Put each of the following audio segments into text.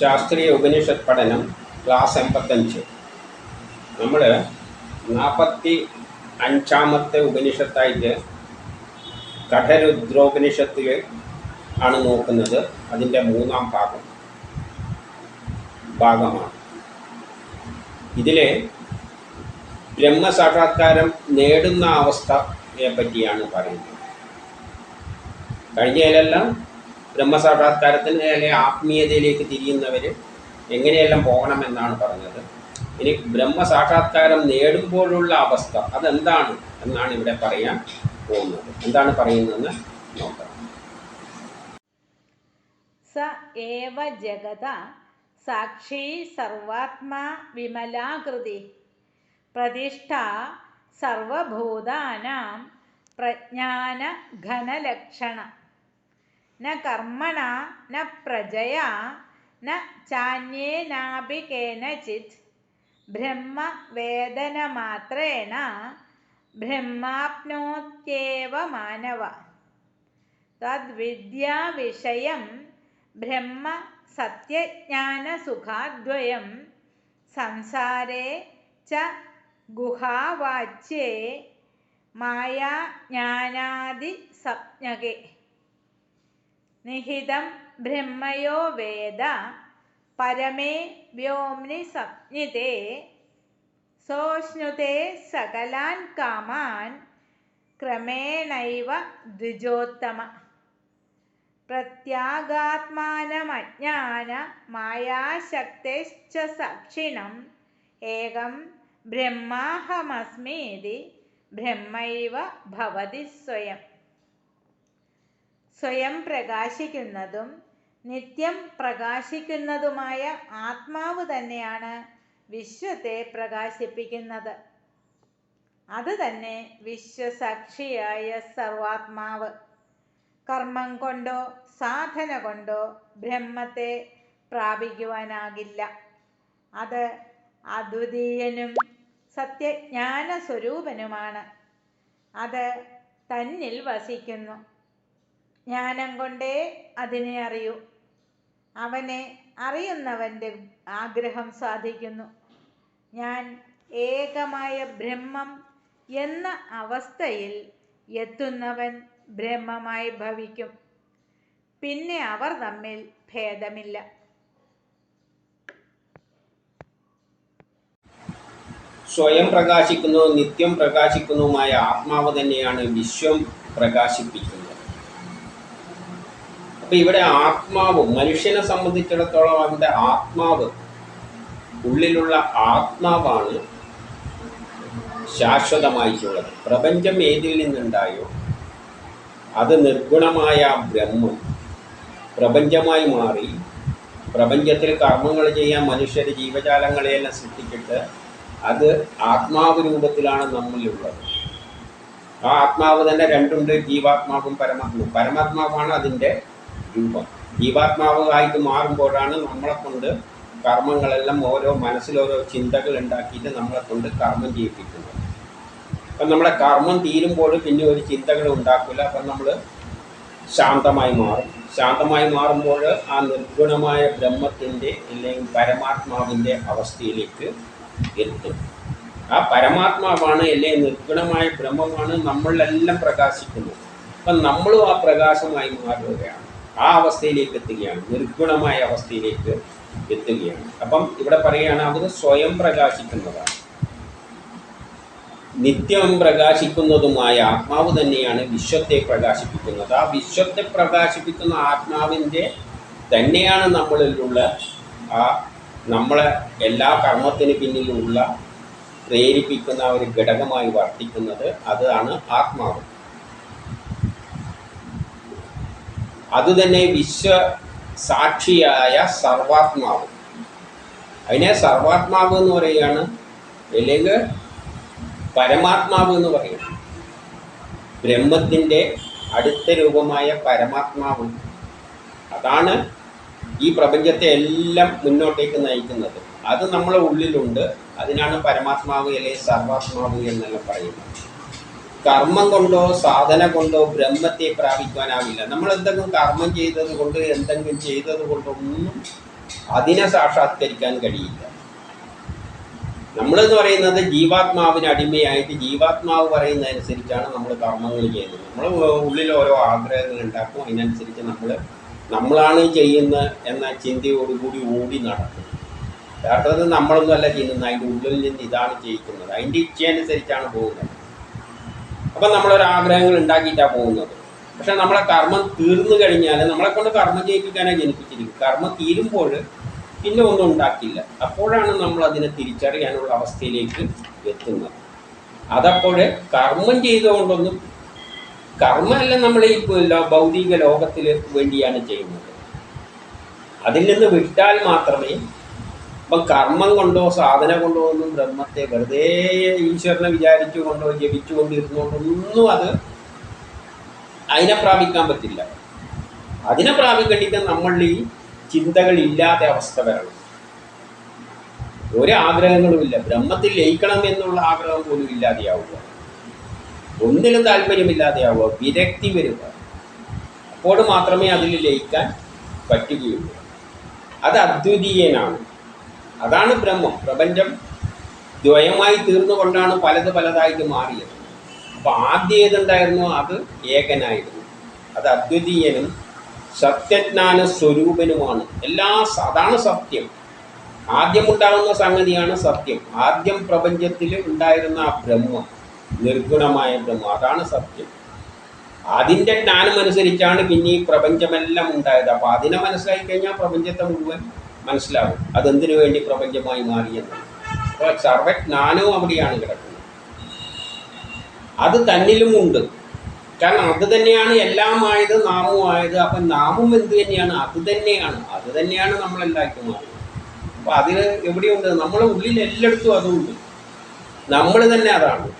ശാസ്ത്രീയ ഉപനിഷത്ത് പഠനം ക്ലാസ് എൺപത്തഞ്ച്. നമ്മൾ നാൽപ്പത്തി അഞ്ചാമത്തെ ഉപനിഷത്തായിട്ട് കഠരുദ്രോപനിഷത്തിൽ ആണ് നോക്കുന്നത്. അതിന്റെ മൂന്നാം ഭാഗം ഭാഗമാണ്. ഇതിലെ ബ്രഹ്മസാക്ഷാത്കാരം നേടുന്ന അവസ്ഥയെ പറ്റിയാണ് പറയുന്നത്. കഴിഞ്ഞതിലെല്ലാം ബ്രഹ്മസാക്ഷാത്കാരത്തിന് അല്ലെങ്കിൽ ആത്മീയതയിലേക്ക് തിരിയുന്നവർ എങ്ങനെയെല്ലാം പോകണമെന്നാണ് പറഞ്ഞത്. ഇനി ബ്രഹ്മസാക്ഷാത്കാരം നേടുമ്പോഴുള്ള അവസ്ഥ അതെന്താണ് എന്നാണ് ഇവിടെ പറയാൻ പോകുന്നത്. എന്താണ് പറയുന്നതെന്ന് നോക്കാം. സ ഏവ ജഗത സാക്ഷി സർവാത്മാ വിമലാകൃതി പ്രതിഷ്ഠ സർവഭൂതാനാം പ്രജ്ഞാനഘനലക്ഷണ ന കർമ്മണ ന പ്രജയ ന ചാന്യേനാപി കേനചിത് ബ്രഹ്മവേദനമാത്രേണ ബ്രഹ്മാപ്നോത്യേവ മാനവ. തദ്വിദ്യാവിഷയം ബ്രഹ്മ സത്യജ്ഞാനസുഖാദ്വയം സംസാരേ ച ഗുഹാവാച്യേ മായാജ്ഞാനാദിസപ്ഞകെ നിഹിതം ബ്രഹ്മയോ വേദ പരമേ വ്യോംനി സംജ്ഞിതേ സോഷ്ണുതേ സകലാൻ കാമാൻ ക്രമേണൈവ ദ്വിജോത്തമ. പ്രത്യാഗാത്മാനമജ്ഞാന മായാശക്തിശ്ച സക്ഷിണം ഏകം ബ്രഹ്മാഹമസ്മീതി ബ്രഹ്മൈവ ഭവതി സ്വയം. സ്വയം പ്രകാശിക്കുന്നതും നിത്യം പ്രകാശിക്കുന്നതുമായ ആത്മാവ് തന്നെയാണ് വിശ്വത്തെ പ്രകാശിപ്പിക്കുന്നത്. അത് തന്നെ വിശ്വസാക്ഷിയായ സർവാത്മാവ്. കർമ്മം കൊണ്ടോ സാധന കൊണ്ടോ ബ്രഹ്മത്തെ പ്രാപിക്കുവാനാകില്ല. അത് അദ്വിതീയനും സത്യജ്ഞാന സ്വരൂപനുമാണ് അത് തന്നിൽ വസിക്കുന്നു. ജ്ഞാനം കൊണ്ടേ അതിനെ അറിയൂ. അവനെ അറിയുന്നവന്റെ ആഗ്രഹം സാധിക്കുന്നു. ഞാൻ ഏകമായ ബ്രഹ്മം എന്ന അവസ്ഥയിൽ എത്തുന്നവൻ ബ്രഹ്മമായി ഭവിക്കും. പിന്നെ അവർ തമ്മിൽ ഭേദമില്ല. സ്വയം പ്രകാശിക്കുന്നതും നിത്യം പ്രകാശിക്കുന്നതുമായ ആത്മാവ് തന്നെയാണ് വിശ്വം പ്രകാശിപ്പിക്കുന്നത്. അപ്പൊ ഇവിടെ ആത്മാവ് മനുഷ്യനെ സംബന്ധിച്ചിടത്തോളം അവന്റെ ആത്മാവ് ഉള്ളിലുള്ള ആത്മാവാണ് ശാശ്വതമായിട്ടുള്ളത്. പ്രപഞ്ചം ഏതിൽ നിന്നുണ്ടായോ? അത് നിർഗുണമായ ബ്രഹ്മം പ്രപഞ്ചമായി മാറി പ്രപഞ്ചത്തിൽ കർമ്മങ്ങൾ ചെയ്യാൻ മനുഷ്യർ ജീവജാലങ്ങളെയെല്ലാം സൃഷ്ടിച്ചിട്ട് അത് ആത്മാവ് രൂപത്തിലാണ് നമ്മളിലുള്ളത്. ആ ആത്മാവ് തന്നെ രണ്ടുണ്ട് ജീവാത്മാവും പരമാത്മാവും. പരമാത്മാവാണ് അതിന്റെ രൂപം. ജീവാത്മാവായിട്ട് മാറുമ്പോഴാണ് നമ്മളെ കൊണ്ട് കർമ്മങ്ങളെല്ലാം ഓരോ മനസ്സിലോരോ ചിന്തകൾ ഉണ്ടാക്കിയിട്ട് നമ്മളെ കൊണ്ട് കർമ്മം ചെയ്യിപ്പിക്കുന്നത്. അപ്പം നമ്മളെ കർമ്മം തീരുമ്പോൾ പിന്നെ ഒരു ചിന്തകൾ ഉണ്ടാക്കില്ല. അപ്പം നമ്മൾ ശാന്തമായി മാറും. ശാന്തമായി മാറുമ്പോൾ ആ നിർഗുണമായ ബ്രഹ്മത്തിന്റെ അല്ലെങ്കിൽ പരമാത്മാവിന്റെ അവസ്ഥയിലേക്ക് എത്തും. ആ പരമാത്മാവാണ് അല്ലെങ്കിൽ നിർഗുണമായ ബ്രഹ്മമാണ് നമ്മളെല്ലാം പ്രകാശിക്കുന്നത്. അപ്പം നമ്മളും ആ പ്രകാശമായി മാറുകയാണ്. ആ അവസ്ഥയിലേക്ക് എത്തുകയാണ് നിർഗുണമായ അവസ്ഥയിലേക്ക് എത്തുകയാണ്. അപ്പം ഇവിടെ പറയുകയാണ് അവർ സ്വയം പ്രകാശിക്കുന്നതാണ്. നിത്യം പ്രകാശിക്കുന്നതുമായ ആത്മാവ് തന്നെയാണ് വിശ്വത്തെ പ്രകാശിപ്പിക്കുന്നത്. ആ വിശ്വത്തെ പ്രകാശിപ്പിക്കുന്ന ആത്മാവിന്റെ തന്നെയാണ് നമ്മളിലുള്ള ആ നമ്മളെ എല്ലാ കർമ്മത്തിന് പിന്നിലുള്ള പ്രേരിപ്പിക്കുന്ന ഒരു ഘടകമായി വർത്തിക്കുന്നത്. അതാണ് ആത്മാവ്. അത് തന്നെ വിശ്വ സാക്ഷിയായ സർവാത്മാവ്. അതിനെ സർവാത്മാവ് എന്ന് പറയുകയാണ്. അല്ലെങ്കിൽ പരമാത്മാവ് എന്ന് പറയുന്നത് ബ്രഹ്മത്തിന്റെ അടുത്ത രൂപമായ പരമാത്മാവ്. അതാണ് ഈ പ്രപഞ്ചത്തെ എല്ലാം മുന്നോട്ടേക്ക് നയിക്കുന്നത്. അത് നമ്മളെ ഉള്ളിലുണ്ട്. അതിനാണ് പരമാത്മാവ് അല്ലെങ്കിൽ സർവാത്മാവ് എന്നെല്ലാം പറയുന്നത്. കർമ്മം കൊണ്ടോ സാധന കൊണ്ടോ ബ്രഹ്മത്തെ പ്രാപിക്കുവാനാവില്ല. നമ്മൾ എന്തെങ്കിലും കർമ്മം ചെയ്തത് കൊണ്ട് എന്തെങ്കിലും ചെയ്തത് കൊണ്ടൊന്നും അതിനെ സാക്ഷാത്കരിക്കാൻ കഴിയില്ല. നമ്മളെന്ന് പറയുന്നത് ജീവാത്മാവിന് അടിമയായിട്ട് ജീവാത്മാവ് പറയുന്നതനുസരിച്ചാണ് നമ്മൾ കർമ്മങ്ങൾ ചെയ്യുന്നത്. നമ്മൾ ഉള്ളിൽ ഓരോ ആഗ്രഹങ്ങൾ ഉണ്ടാക്കും അതിനനുസരിച്ച് നമ്മൾ നമ്മളാണ് ചെയ്യുന്ന എന്ന ചിന്തയോടുകൂടി ഓടി നടക്കും. യഥാർത്ഥത്തിൽ നമ്മളൊന്നുമല്ല ചെയ്യുന്നത് അതിന്റെ ഉള്ളിൽ നിന്ന് ഇതാണ് ചെയ്യിക്കുന്നത്. അതിന്റെ ഇച്ഛയനുസരിച്ചാണ് പോകുന്നത്. അപ്പം നമ്മളൊരു ആഗ്രഹങ്ങൾ ഉണ്ടാക്കിയിട്ടാണ് പോകുന്നത്. പക്ഷെ നമ്മളെ കർമ്മം തീർന്നു കഴിഞ്ഞാൽ നമ്മളെ കൊണ്ട് കർമ്മം ചെയ്യിപ്പിക്കാനാണ് ജനിപ്പിച്ചിരിക്കും കർമ്മം തീരുമ്പോൾ പിന്നെ ഒന്നും ഉണ്ടാക്കില്ല. അപ്പോഴാണ് നമ്മൾ അതിനെ തിരിച്ചറിയാനുള്ള അവസ്ഥയിലേക്ക് എത്തുന്നത്. അതപ്പോഴേ കർമ്മം ചെയ്തുകൊണ്ടൊന്നും കർമ്മമല്ല നമ്മൾ ഈ ഭൗതിക ലോകത്തിൽ വേണ്ടിയാണ് ചെയ്യുന്നത്. അതിൽ നിന്ന് വിട്ടാൽ മാത്രമേ ഇപ്പം കർമ്മം കൊണ്ടോ സാധന കൊണ്ടോ ഒന്നും ബ്രഹ്മത്തെ വെറുതെ ഈശ്വരനെ വിചാരിച്ചുകൊണ്ടോ ജപിച്ചുകൊണ്ടിരുന്നുകൊണ്ടൊന്നും അത് അതിനെ പ്രാപിക്കാൻ പറ്റില്ല. അതിനെ പ്രാപിക്കേണ്ടിട്ട് നമ്മൾ ഈ ചിന്തകളില്ലാത്ത അവസ്ഥ വരണം. ഒരു ആഗ്രഹങ്ങളുമില്ല ബ്രഹ്മത്തിൽ ലയിക്കണം എന്നുള്ള ആഗ്രഹം പോലും ഇല്ലാതെയാവുക. ഒന്നിലും താല്പര്യമില്ലാതെയാവുക. വിരക്തി വരിക. അപ്പോൾ മാത്രമേ അതിൽ ലയിക്കാൻ പറ്റുകയുള്ളൂ. അത് അദ്വിതീയനാണ്. അതാണ് ബ്രഹ്മം. പ്രപഞ്ചം ദ്വയമായി തീർന്നുകൊണ്ടാണ് പലത് പലതായിട്ട് മാറിയത്. അപ്പോൾ ആദ്യം ഏതുണ്ടായിരുന്നു? അത് ഏകനായിരുന്നു. അത് അദ്വിതീയനും സത്യജ്ഞാന സ്വരൂപനുമാണ്. എല്ലാ അതാണ് സത്യം. ആദ്യം ഉണ്ടാകുന്ന സംഗതിയാണ് സത്യം. ആദ്യം പ്രപഞ്ചത്തിൽ ഉണ്ടായിരുന്ന ആ ബ്രഹ്മം നിർഗുണമായ ബ്രഹ്മം. അതാണ് സത്യം. അതിന്റെ ജ്ഞാനം അനുസരിച്ചാണ് പിന്നെ ഈ പ്രപഞ്ചമെല്ലാം ഉണ്ടായത്. അപ്പോൾ അതിനെ മനസ്സിലാക്കി കഴിഞ്ഞാൽ പ്രപഞ്ചത്തെ മുഴുവൻ മനസ്സിലാകും അതെന്തിനു വേണ്ടി പ്രപഞ്ചമായി മാറിയെന്ന്. അപ്പോൾ സർവജ്ഞാനവും അവിടെയാണ് കിടക്കുന്നത്. അത് തന്നിലുമുണ്ട് കാരണം അത് തന്നെയാണ് എല്ലാമായത് ആയത് അപ്പം നാമം എന്ത് തന്നെയാണ്? അത് തന്നെയാണ്. അത് തന്നെയാണ് നമ്മളെല്ലാവർക്കും മാറുന്നത് അപ്പോൾ അതിൽ എവിടെയുണ്ട്? നമ്മളെ ഉള്ളിൽ എല്ലായിടത്തും അതുണ്ട്. നമ്മൾ തന്നെ അതാണ്.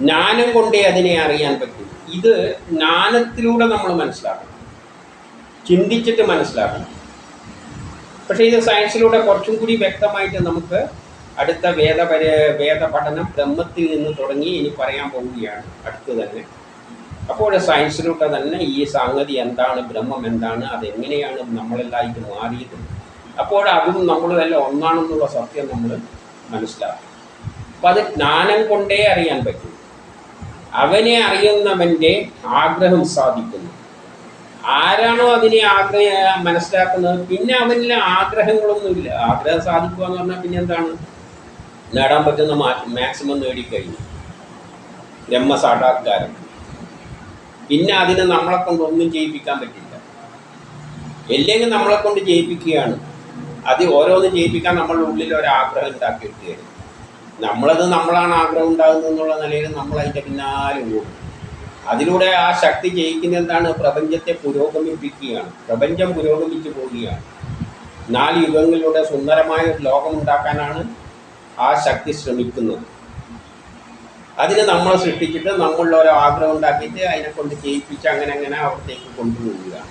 ജ്ഞാനം കൊണ്ടേ അതിനെ അറിയാൻ പറ്റും. ഇത് ജ്ഞാനത്തിലൂടെ നമ്മൾ മനസ്സിലാക്കണം. ചിന്തിച്ചിട്ട് മനസ്സിലാക്കണം. പക്ഷേ ഇത് സയൻസിലൂടെ കുറച്ചും കൂടി വ്യക്തമായിട്ട് നമുക്ക് അടുത്ത വേദപര വേദ പഠനം ബ്രഹ്മത്തിൽ നിന്ന് തുടങ്ങി ഇനി പറയാൻ പോവുകയാണ്. അടുത്ത് തന്നെ. അപ്പോൾ സയൻസിലൂടെ തന്നെ ഈ സംഗതി എന്താണ് ബ്രഹ്മം എന്താണ് അതെങ്ങനെയാണ് നമ്മളെല്ലായിട്ട് മാറിയത്. അപ്പോൾ അതും നമ്മൾ തന്നെ ഒന്നാണെന്നുള്ള സത്യം നമ്മൾ മനസ്സിലാക്കും. അപ്പം അത് ജ്ഞാനം കൊണ്ടേ അറിയാൻ പറ്റും. അവനെ അറിയുന്നവന്റെ ആഗ്രഹം സാധിക്കുന്നു. ആരാണോ അതിനെ ആഗ്രഹ മനസ്സിലാക്കുന്നത്? പിന്നെ അവനിൽ ആഗ്രഹങ്ങളൊന്നുമില്ല. ആഗ്രഹം സാധിക്കുക എന്ന് പറഞ്ഞാൽ പിന്നെ എന്താണ് നേടാൻ പറ്റുന്ന മാക്സിമം നേടിക്കഴിഞ്ഞു. ബ്രഹ്മസാക്ഷാത്കാരം. പിന്നെ അതിനെ നമ്മളെ കൊണ്ട് ഒന്നും ചെയ്യിപ്പിക്കാൻ പറ്റില്ല. അല്ലെങ്കിൽ നമ്മളെ കൊണ്ട് ചെയ്യിപ്പിക്കുകയാണ്. അത് ഓരോന്നും ചെയ്യിപ്പിക്കാൻ നമ്മളുടെ ഉള്ളിൽ ഒരു ഉണ്ടാക്കി ഉണ്ടാക്കിയെടുക്കുകയാണ് നമ്മളത് നമ്മളാണ് ആഗ്രഹം ഉണ്ടാകുന്നത് എന്നുള്ള നിലയിൽ നമ്മൾ അതിന്റെ പിന്നാലെ ഓടും. അതിലൂടെ ആ ശക്തി ജയിക്കുന്ന എന്താണ് പ്രപഞ്ചത്തെ പുരോഗമിപ്പിക്കുകയാണ്. പ്രപഞ്ചം പുരോഗമിച്ചു പോവുകയാണ്. നാല് യുഗങ്ങളിലൂടെ സുന്ദരമായ ഒരു ലോകം ഉണ്ടാക്കാനാണ് ആ ശക്തി ശ്രമിക്കുന്നത്. അതിനെ നമ്മൾ സൃഷ്ടിച്ചിട്ട് നമ്മളിൽ ഓരോ ആഗ്രഹം ഉണ്ടാക്കിയിട്ട് അതിനെ കൊണ്ട് ചെയ്യിപ്പിച്ച് അങ്ങനെ അങ്ങനെ അവിടത്തേക്ക് കൊണ്ടുപോവുകയാണ്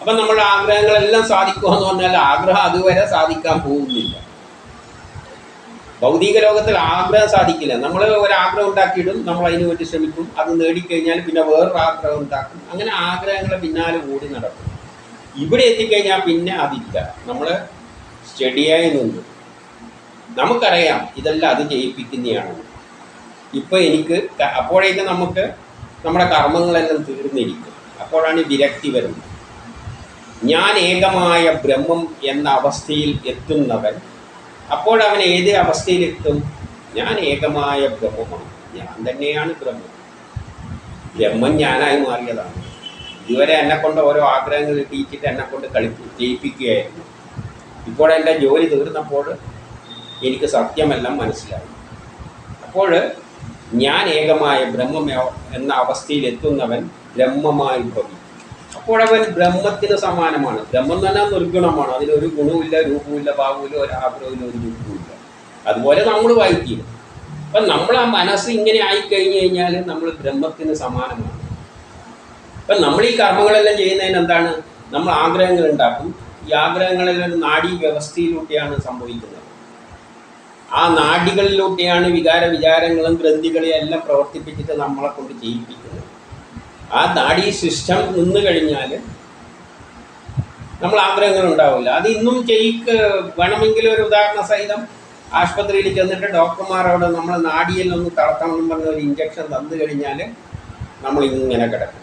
അപ്പം നമ്മളുടെ ആഗ്രഹങ്ങളെല്ലാം സാധിക്കുക എന്ന് പറഞ്ഞാൽ ആഗ്രഹം അതുവരെ സാധിക്കാൻ പോകുന്നില്ല. ഭൗതിക ലോകത്തിൽ ആഗ്രഹം സാധിക്കില്ല. നമ്മൾ ഒരാഗ്രഹം ഉണ്ടാക്കിയിടും നമ്മൾ അതിനു വേണ്ടി ശ്രമിക്കും അത് നേടിക്കഴിഞ്ഞാൽ പിന്നെ വേറൊരു ആഗ്രഹം ഉണ്ടാക്കും. അങ്ങനെ ആഗ്രഹങ്ങളെ പിന്നാലെ ഓടി നടക്കും. ഇവിടെ എത്തിക്കഴിഞ്ഞാൽ പിന്നെ അതില്ല. നമ്മൾ സ്റ്റഡിയായി നിന്നു. നമുക്കറിയാം ഇതെല്ലാം അത് ജയിപ്പിക്കുന്നതാണ്. ഇപ്പോൾ എനിക്ക് അപ്പോഴേക്ക് നമുക്ക് നമ്മുടെ കർമ്മങ്ങളെല്ലാം തീർന്നിരിക്കും. അപ്പോഴാണ് വിരക്തി വരുന്നത്. ഞാൻ ഏകമായ ബ്രഹ്മം എന്ന അവസ്ഥയിൽ എത്തുന്നവൻ അപ്പോൾ അവൻ ഏത് അവസ്ഥയിലെത്തും? ഞാൻ ഏകമായ ബ്രഹ്മമാണ്. ഞാൻ തന്നെയാണ് ബ്രഹ്മം. ബ്രഹ്മം ഞാനായി മാറിയതാണ്. ഇതുവരെ എന്നെ കൊണ്ട് ഓരോ ആഗ്രഹങ്ങൾ കിട്ടിയിട്ട് എന്നെ കൊണ്ട് കളിപ്പി ജയിപ്പിക്കുകയായിരുന്നു. ഇപ്പോൾ എന്റെ ജോലി തീർന്നപ്പോൾ എനിക്ക് സത്യമെല്ലാം മനസ്സിലായി. അപ്പോൾ ഞാൻ ഏകമായ ബ്രഹ്മം എന്ന അവസ്ഥയിൽ എത്തുന്നവൻ ബ്രഹ്മമായി ഭവിക്കും. അപ്പോൾ അവൻ ബ്രഹ്മത്തിന് സമാനമാണ്. ബ്രഹ്മം തന്നെ നിർഗുണമാണ് അതിലൊരു ഗുണവുമില്ല രൂപവുമില്ല ഭാവമില്ല ഒരു ആഗ്രഹമില്ല ഒരു ദുഃഖവുമില്ല. അതുപോലെ നമ്മൾ വായിക്കും അപ്പം നമ്മൾ ആ മനസ്സ് ഇങ്ങനെ ആയിക്കഴിഞ്ഞു കഴിഞ്ഞാൽ നമ്മൾ ബ്രഹ്മത്തിന് സമാനമാണ്. അപ്പം നമ്മൾ ഈ കർമ്മങ്ങളെല്ലാം ചെയ്യുന്നതിന് എന്താണ്? നമ്മൾ ആഗ്രഹങ്ങൾ ഉണ്ടാക്കും. ഈ ആഗ്രഹങ്ങളെല്ലാം നാഡീ വ്യവസ്ഥയിലൂടെയാണ് സംഭവിക്കുന്നത്. ആ നാടികളിലൂടെയാണ് വികാര വിചാരങ്ങളും ഗ്രന്ഥികളെയും എല്ലാം പ്രവർത്തിപ്പിച്ചിട്ട് നമ്മളെ കൊണ്ട് ചെയ്യിപ്പിക്കുന്നത് ആ നാഡീ സിസ്റ്റം നിന്ന് കഴിഞ്ഞാൽ നമ്മൾ ആഗ്രഹങ്ങൾ ഉണ്ടാവില്ല. അത് ഇന്നും ചെയ്ക്ക് വേണമെങ്കിൽ ഒരു ഉദാഹരണ സഹിതം ആശുപത്രിയിൽ ചെന്നിട്ട് ഡോക്ടർമാരോട് നമ്മൾ നാടിയിൽ ഒന്ന് എന്ന് പറഞ്ഞ ഒരു ഇഞ്ചക്ഷൻ തന്നു കഴിഞ്ഞാൽ നമ്മൾ ഇങ്ങനെ കിടക്കും.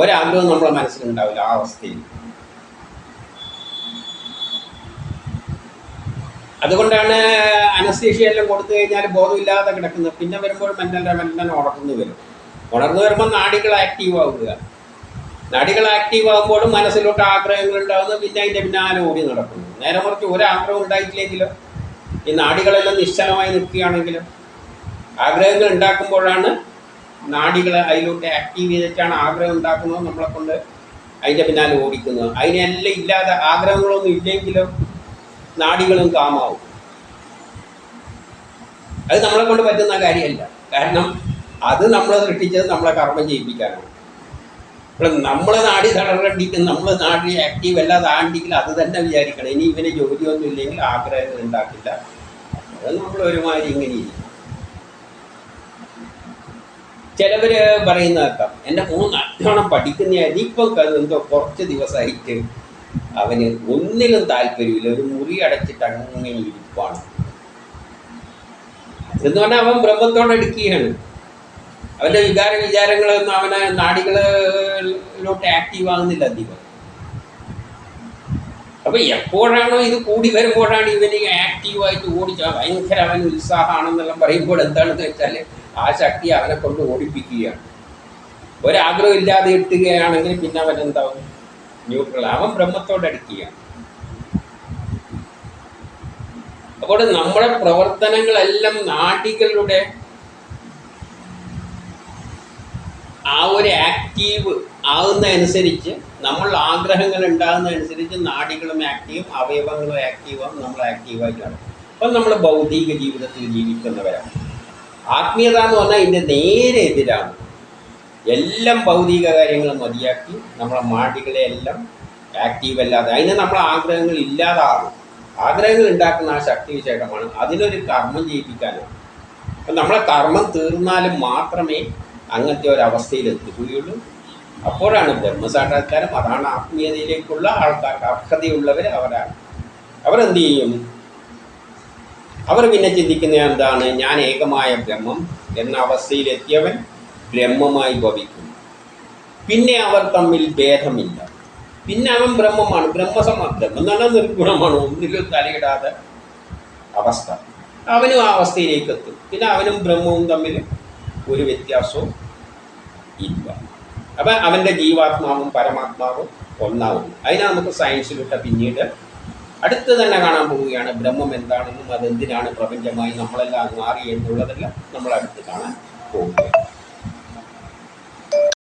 ഒരാഗ്രഹവും നമ്മളെ മനസ്സിലുണ്ടാവില്ല ആ അവസ്ഥയിൽ. അതുകൊണ്ടാണ് അനസ്തീഷ്യ എല്ലാം കൊടുത്തു കഴിഞ്ഞാൽ ബോധമില്ലാതെ കിടക്കുന്നത്. പിന്നെ വരുമ്പോൾ മെല്ലനെ മെല്ലനെ ഉറക്കുന്നു വരും. ഉണർന്നു വരുമ്പോൾ നാടികൾ ആക്റ്റീവ് ആവുക. നാടികൾ ആക്റ്റീവ് ആകുമ്പോഴും മനസ്സിലോട്ട് ആഗ്രഹങ്ങൾ ഉണ്ടാകുന്നു പിന്നെ അതിന്റെ പിന്നാലെ ഓടി നടക്കുന്നു. നേരെ മറിച്ച് ഒരാഗ്രഹം ഉണ്ടായിട്ടില്ലെങ്കിലോ? ഈ നാടികളെല്ലാം നിശ്ചലമായി നിൽക്കുകയാണെങ്കിലും? ആഗ്രഹങ്ങൾ ഉണ്ടാക്കുമ്പോഴാണ് നാടികൾ അതിലോട്ട് ആക്റ്റീവ് ചെയ്തിട്ടാണ് ആഗ്രഹം ഉണ്ടാക്കുന്നത് നമ്മളെ കൊണ്ട് അതിന്റെ പിന്നാലെ ഓടിക്കുന്നത്. അതിനെല്ലാം ഇല്ലാതെ ആഗ്രഹങ്ങളൊന്നും ഇല്ലെങ്കിലും നാടികളും കാമാവും. അത് നമ്മളെ കൊണ്ട് പറ്റുന്ന കാര്യമല്ല. കാരണം അത് നമ്മളെ സൃഷ്ടിച്ചത് നമ്മളെ കർമ്മം ചെയ്യിപ്പിക്കാനാണ്. ഇപ്പോൾ നമ്മളെ നാടി തളരണ്ടിക്കും നമ്മളെ നാടി ആക്റ്റീവ് അല്ലാതെ ആണ്ടെങ്കിൽ അത് തന്നെ വിചാരിക്കണം. ഇനി ഇവന് ജോലിയൊന്നും ഇല്ലെങ്കിൽ ആഗ്രഹങ്ങൾ ഉണ്ടാക്കില്ല. അത് നമ്മൾ ഒരുമാതിരി ഇങ്ങനെ ഇരിക്കും. ചിലവര് പറയുന്ന കേൾക്കാം. എന്റെ അധ്യാണം പഠിക്കുന്ന ഇപ്പം എന്തോ കുറച്ച് ദിവസമായിട്ട് അവന് ഒന്നിലും താല്പര്യമില്ല. ഒരു മുറി അടച്ചിട്ട് അങ്ങനെ ഇരിപ്പാണ് എന്ന് പറഞ്ഞാൽ അവൻ ബ്രഹ്മത്തോടെ എടുക്കുകയാണ്. അവന്റെ വികാര വിചാരങ്ങളൊന്നും അവനെ നാടികളിലോട്ട് ആക്റ്റീവ് ആകുന്നില്ല അധികം. അപ്പൊ എപ്പോഴാണോ ഇത് കൂടി വരുമ്പോഴാണ് ഇവന് ആക്റ്റീവായിട്ട് ഓടിച്ച ഭയങ്കര അവൻ ഉത്സാഹമാണെന്നെല്ലാം പറയുമ്പോൾ എന്താണെന്ന് വെച്ചാൽ ആ ശക്തി അവനെ കൊണ്ട് ഓടിപ്പിക്കുകയാണ്. ഒരാഗ്രഹം ഇല്ലാതെ ഇട്ടുകയാണെങ്കിൽ പിന്നെ അവൻ എന്താവും ന്യൂട്രൽ അവൻ ബ്രഹ്മത്തോട് അടുക്കുകയാണ്. അപ്പോൾ നമ്മുടെ പ്രവർത്തനങ്ങളെല്ലാം നാടികളുടെ ആ ഒരു ആക്റ്റീവ് ആവുന്നതനുസരിച്ച് നമ്മൾ ആഗ്രഹങ്ങൾ ഉണ്ടാകുന്നതനുസരിച്ച് നാടികളും ആക്റ്റീവും അവയവങ്ങളും ആക്റ്റീവാകും നമ്മൾ ആക്റ്റീവായിട്ടാണ് അപ്പം നമ്മൾ ഭൗതിക ജീവിതത്തിൽ ജീവിക്കുന്നവരാണ്. ആത്മീയത എന്ന് പറഞ്ഞാൽ ഇതിന്റെ നേരെ എതിരാണ്. എല്ലാം ഭൗതിക കാര്യങ്ങൾ മതിയാക്കി നമ്മളെ മാടികളെ എല്ലാം ആക്റ്റീവ് അല്ലാതെ അതിന് നമ്മളെ ആഗ്രഹങ്ങൾ ഇല്ലാതാകും. ആഗ്രഹങ്ങൾ ഉണ്ടാക്കുന്ന ആ ശക്തി വിശേഷമാണ് അതിനൊരു കർമ്മം ചെയ്യിപ്പിക്കാനാണ്. അപ്പം നമ്മളെ കർമ്മം തീർന്നാലും മാത്രമേ അങ്ങനത്തെ ഒരു അവസ്ഥയിൽ എത്തുകയുള്ളൂ അപ്പോഴാണ് ബ്രഹ്മസാക്ഷാത്കാരം അതാണ് ആത്മീയതയിലേക്കുള്ള ആൾക്കാർക്ക് അർഹതയുള്ളവർ അവരാണ് അവരെന്ത് ചെയ്യും അവർ പിന്നെ ചിന്തിക്കുന്നത് എന്താണ്? ഞാൻ ഏകമായ ബ്രഹ്മം എന്ന അവസ്ഥയിലെത്തിയവൻ ബ്രഹ്മമായി ഭവിക്കും പിന്നെ അവർ തമ്മിൽ ഭേദമില്ല. പിന്നെ അവൻ ബ്രഹ്മമാണ്. ബ്രഹ്മസമ ബ്രഹ്മം നിർഗുണമാണ്. ഒന്നിലും തലയിടാതെ അവസ്ഥ. അവനും ആ അവസ്ഥയിലേക്ക് എത്തും പിന്നെ അവനും ബ്രഹ്മവും തമ്മിൽ ഒരു വ്യത്യാസവും ഇല്ല. അപ്പം അവന്റെ ജീവാത്മാവും പരമാത്മാവും ഒന്നാവും അതിനെ നമുക്ക് സയൻസിലിട്ട പിന്നീട് അടുത്ത് തന്നെ കാണാൻ പോവുകയാണ് ബ്രഹ്മം എന്താണെന്നും അതെന്തിനാണ് പ്രപഞ്ചമായി നമ്മളെല്ലാം മാറി എന്നുള്ളതെല്ലാം നമ്മൾ അടുത്ത് കാണാൻ